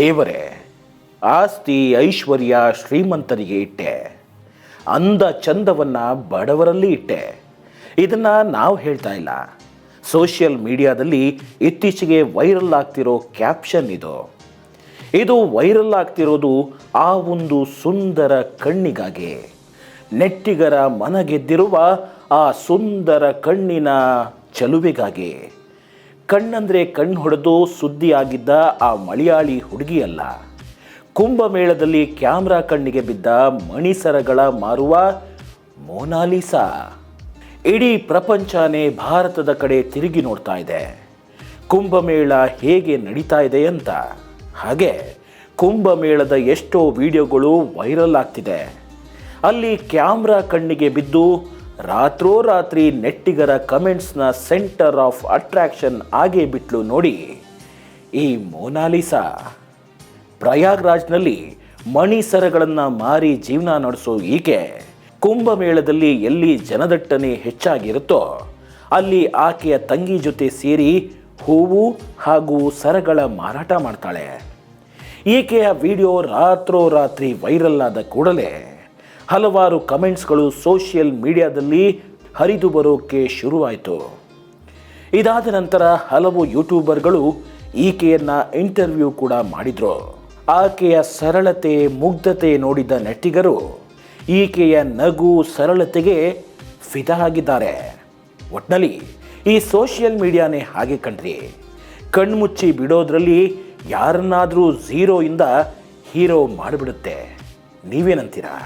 ದೇವರೇ, ಆಸ್ತಿ ಐಶ್ವರ್ಯ ಶ್ರೀಮಂತರಿಗೆ ಇಟ್ಟೆ. ಅಂದ ಚಂದವನ್ನು ಬಡವರಲ್ಲಿ ಇಟ್ಟೆ. ಇದನ್ನು ನಾವು ಹೇಳ್ತಾ ಇಲ್ಲ. ಸೋಷಿಯಲ್ ಮೀಡಿಯಾದಲ್ಲಿ ಇತ್ತೀಚೆಗೆ ವೈರಲ್ ಆಗ್ತಿರೋ ಕ್ಯಾಪ್ಷನ್ ಇದು. ಇದು ವೈರಲ್ ಆಗ್ತಿರೋದು ಆ ಒಂದು ಸುಂದರ ಕಣ್ಣಿಗಾಗಿ. ನೆಟ್ಟಿಗರ ಮನಗೆದ್ದಿರುವ ಆ ಸುಂದರ ಕಣ್ಣಿನ ಚಲುವೆಗಾಗಿ. ಕಣ್ಣಂದ್ರೆ ಕಣ್ಣು ಹೊಡೆದು ಸುದ್ದಿಯಾಗಿದ್ದ ಆ ಮಲಯಾಳಿ ಹುಡುಗಿಯಲ್ಲ. ಕುಂಭಮೇಳದಲ್ಲಿ ಕ್ಯಾಮ್ರಾ ಕಣ್ಣಿಗೆ ಬಿದ್ದ ಮಣಿಸರಗಳ ಮಾರುವ ಮೋನಾಲಿಸಾ. ಇಡೀ ಪ್ರಪಂಚನೇ ಭಾರತದ ಕಡೆ ತಿರುಗಿ ನೋಡ್ತಾ ಇದೆ. ಕುಂಭಮೇಳ ಹೇಗೆ ನಡೀತಾ ಇದೆ ಅಂತ. ಹಾಗೆ ಕುಂಭಮೇಳದ ಎಷ್ಟೋ ವಿಡಿಯೋಗಳು ವೈರಲ್ ಆಗ್ತಿದೆ. ಅಲ್ಲಿ ಕ್ಯಾಮ್ರಾ ಕಣ್ಣಿಗೆ ಬಿದ್ದು ರಾತ್ರೋರಾತ್ರಿ ನೆಟ್ಟಿಗರ ಕಮೆಂಟ್ಸ್ನ ಸೆಂಟರ್ ಆಫ್ ಅಟ್ರಾಕ್ಷನ್ ಆಗೇ ಬಿಟ್ಲು ನೋಡಿ. ಈ ಮೋನಾಲಿಸಾ ಪ್ರಯಾಗ್ರಾಜ್ನಲ್ಲಿ ಮಣಿ ಸರಗಳನ್ನು ಮಾರಿ ಜೀವನ ನಡೆಸೋ ಈಕೆ ಕುಂಭಮೇಳದಲ್ಲಿ ಎಲ್ಲಿ ಜನದಟ್ಟಣೆ ಹೆಚ್ಚಾಗಿರುತ್ತೋ, ಅಲ್ಲಿ ಆಕೆಯ ತಂಗಿ ಜೊತೆ ಸೇರಿ ಹೂವು ಹಾಗೂ ಸರಗಳ ಮಾರಾಟ ಮಾಡ್ತಾಳೆ. ಈಕೆಯ ವಿಡಿಯೋ ರಾತ್ರೋರಾತ್ರಿ ವೈರಲ್ ಆದ ಕೂಡಲೇ ಹಲವಾರು ಕಮೆಂಟ್ಸ್ಗಳು ಸೋಷಿಯಲ್ ಮೀಡಿಯಾದಲ್ಲಿ ಹರಿದು ಬರೋಕ್ಕೆ ಶುರುವಾಯಿತು. ಇದಾದ ನಂತರ ಹಲವು ಯೂಟ್ಯೂಬರ್ಗಳು ಈಕೆಯನ್ನು ಇಂಟರ್ವ್ಯೂ ಕೂಡ ಮಾಡಿದರು. ಆಕೆಯ ಸರಳತೆ, ಮುಗ್ಧತೆ ನೋಡಿದ ನೆಟ್ಟಿಗರು ಈಕೆಯ ನಗು, ಸರಳತೆಗೆ ಫಿದಾ ಆಗಿದ್ದಾರೆ ಒಟ್ನಲ್ಲಿ ಈ ಸೋಷಿಯಲ್ ಮೀಡಿಯಾನೇ ಹಾಗೆ ಕಣ್ರಿ. ಕಣ್ಮುಚ್ಚಿ ಬಿಡೋದ್ರಲ್ಲಿ ಯಾರನ್ನಾದರೂ ಝೀರೋಯಿಂದ ಹೀರೋ ಮಾಡಿಬಿಡುತ್ತೆ. ನೀವೇನಂತೀರಾ?